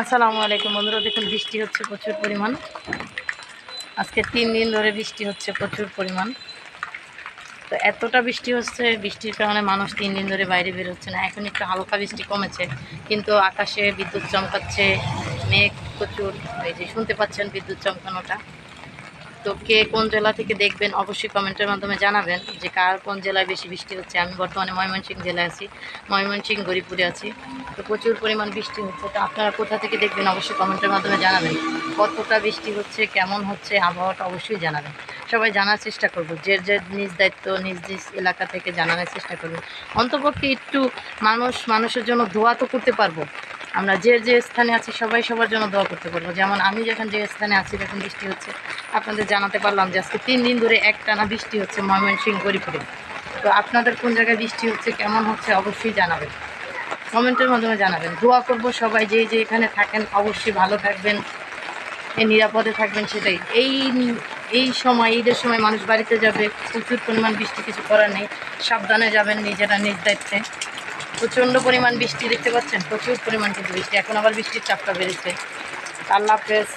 আসসালামু আলাইকুম বন্ধুরা, দেখুন বৃষ্টি হচ্ছে প্রচুর পরিমাণ। আজকে তিন দিন ধরে বৃষ্টি হচ্ছে প্রচুর পরিমাণ। তো এতটা বৃষ্টি হচ্ছে, বৃষ্টির কারণে মানুষ তিন দিন ধরে বাইরে বের হচ্ছে না। এখন একটু হালকা বৃষ্টি কমেছে, কিন্তু আকাশে বিদ্যুৎ চমকাচ্ছে, মেঘ প্রচুর। এই যে শুনতে পাচ্ছেন বিদ্যুৎ চমকানোটা। তো কে কোন জেলা থেকে দেখবেন অবশ্যই কমেন্টের মাধ্যমে জানাবেন যে কার কোন জেলায় বেশি বৃষ্টি হচ্ছে। আমি বর্তমানে ময়মনসিংহ জেলায় আছি, ময়মনসিংহ, গরিপুরে আছি। তো প্রচুর পরিমাণ বৃষ্টি হচ্ছে। তো আপনারা কোথা থেকে দেখবেন অবশ্যই কমেন্টের মাধ্যমে জানাবেন। কতটা বৃষ্টি হচ্ছে, কেমন হচ্ছে, আবহাওয়াটা অবশ্যই জানাবেন। সবাই জানার চেষ্টা করব। যে যে নিজ দায়িত্ব, নিজ নিজ এলাকা থেকে জানানোর চেষ্টা করব। অন্তপক্ষে একটু মানুষ, মানুষের জন্য দোয়া তো করতে পারব। আমরা যে যে স্থানে আছি, সবাই সবার জন্য দোয়া করতে পারব যেমন আমি যখন যে স্থানে আছি যখন বৃষ্টি হচ্ছে। আপনাদের জানাতে পারলাম যে আজকে তিন দিন ধরে একটানা বৃষ্টি হচ্ছে ময়মনসিংহ গরিপুরে তো আপনাদের কোন জায়গায় বৃষ্টি হচ্ছে, কেমন হচ্ছে, অবশ্যই জানাবেন। কমেন্টের মাধ্যমে জানাবেন। দোয়া করব সবাই যে যে এখানে থাকেন, অবশ্যই ভালো থাকবেন, এ নিরাপদে থাকবেন সেটাই। এই এই সময়, ঈদের সময় মানুষ বাড়িতে যাবে, প্রচুর পরিমাণ বৃষ্টি কিছু করার নেই। সাবধানে যাবেন নিজেরা নিজ দায়িত্বে। প্রচণ্ড পরিমাণ বৃষ্টি দেখতে পাচ্ছেন, প্রচুর পরিমাণ কিন্তু বৃষ্টি। এখন আবার বৃষ্টির চাপটা বেড়েছে। আল্লাহ হাফেজ